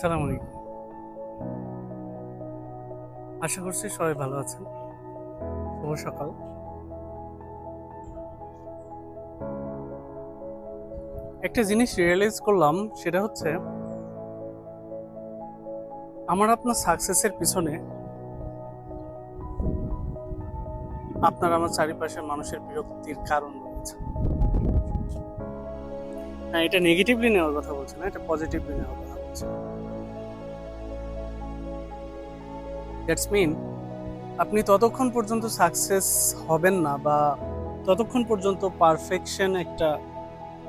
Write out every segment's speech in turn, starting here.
সালাম আলাইকুম। আশা করছি সবাই ভালো আছেন। শুভ সকাল। একটা জিনিস রিয়েলাইজ করলাম, সেটা হচ্ছে আমার আপনার সাকসেসের পিছনে আপনার আমার চারিপাশের মানুষের বিরক্তির কারণ রয়েছে। না এটা নেগেটিভলি নেওয়ার কথা বলছে না, এটা পজিটিভলি নেওয়ার কথা। বলছে দ্যাটস মিন আপনি ততক্ষণ পর্যন্ত সাকসেস হবেন না বা ততক্ষণ পর্যন্ত পারফেকশন একটা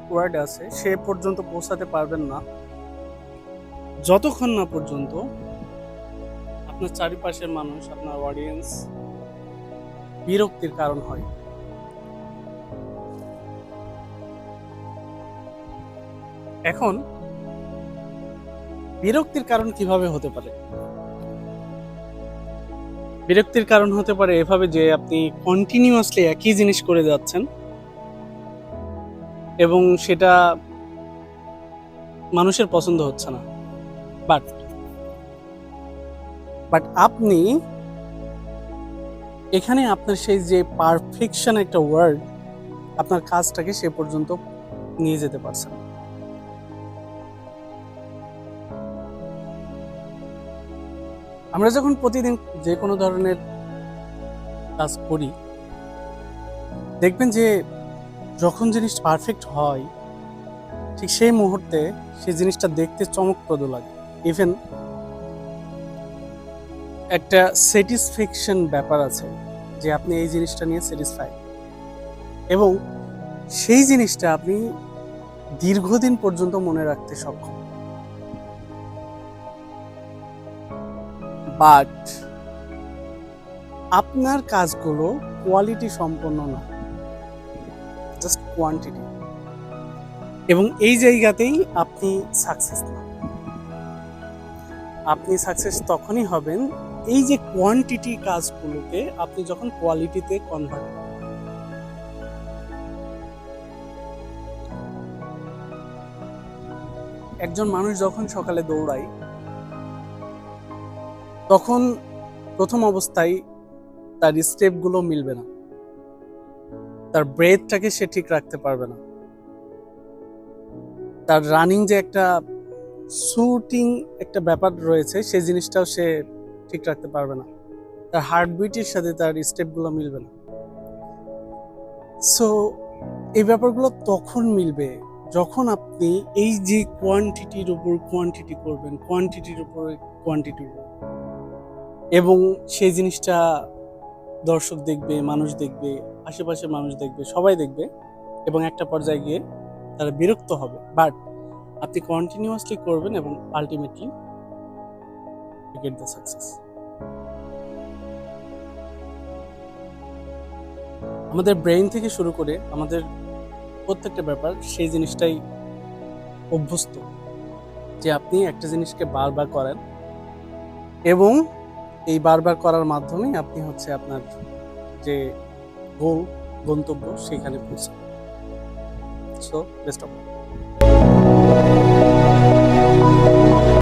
ওয়ার্ড আছে, সে পর্যন্ত পৌঁছাতে পারবেন না। যতক্ষণ না পর্যন্ত আপনার চারিপাশের মানুষ, আপনার অডিয়েন্স বিরক্তির কারণ হয়। এখন বিরক্তির কারণ কীভাবে হতে পারে? বিরক্তির কারণ হতে পারে এভাবে যে আপনি কন্টিনিউয়াসলি একই জিনিস করে যাচ্ছেন এবং সেটা মানুষের পছন্দ হচ্ছে না। বাট বাট আপনি এখানে আপনার সেই যে পারফেকশন একটা ওয়ার্ড আপনার কাজটাকে সে পর্যন্ত নিয়ে যেতে পারছেন আমরা যখন প্রতিদিন যে কোনো ধরনের কাজ করি, দেখবেন যে যখন জিনিস পারফেক্ট হয়, ঠিক সেই মুহূর্তে সেই জিনিসটা দেখতে চমকপ্রদ লাগে। ইভেন একটা স্যাটিসফ্যাকশন ব্যাপার আছে যে আপনি এই জিনিসটা নিয়ে স্যাটিসফাই এবং সেই জিনিসটা আপনি দীর্ঘদিন পর্যন্ত মনে রাখতে সক্ষম। বাট আপনার কাজগুলো কোয়ালিটি সম্পন্ন না জাস্ট কোয়ান্টিটি এবং এই জায়গাতেই আপনি সাকসেস না আপনি সাকসেস তখনই হবেন এই যে কোয়ান্টিটি কাজগুলোকে আপনি যখন কোয়ালিটিতে কনভার্ট একজন মানুষ যখন সকালে দৌড়ায় তখন প্রথম অবস্থায় তার স্টেপগুলো মিলবে না। তার ব্রেথটাকে সে ঠিক রাখতে পারবে না। তার রানিং যে একটা শুটিং একটা ব্যাপার রয়েছে সেই জিনিসটাও সে ঠিক রাখতে পারবে না। তার হার্টবিটের সাথে তার স্টেপগুলো মিলবে না। সো এই ব্যাপারগুলো তখন মিলবে যখন আপনি এই যে কোয়ান্টিটির উপর কোয়ান্টিটি করবেন কোয়ান্টিটির উপর কোয়ান্টিটি এবং সেই জিনিসটা দর্শক দেখবে, মানুষ দেখবে আশেপাশে মানুষ দেখবে, সবাই দেখবে এবং একটা পর্যায়ে গিয়ে তারা বিরক্ত হবে। বাট আপনি কন্টিনিউয়াসলি করবেন এবং আলটিমেটলি গেট দ্য সাকসেস আমাদের ব্রেইন থেকে শুরু করে আমাদের প্রত্যেকটা ব্যাপার সেই জিনিসটাই অভ্যস্ত যে আপনি একটা জিনিসকে বারবার করেন এবং এই বারবার করার মাধ্যমেই আপনি হচ্ছে আপনার যে গোল গন্তব্য, সেখানে পৌঁছান। So best of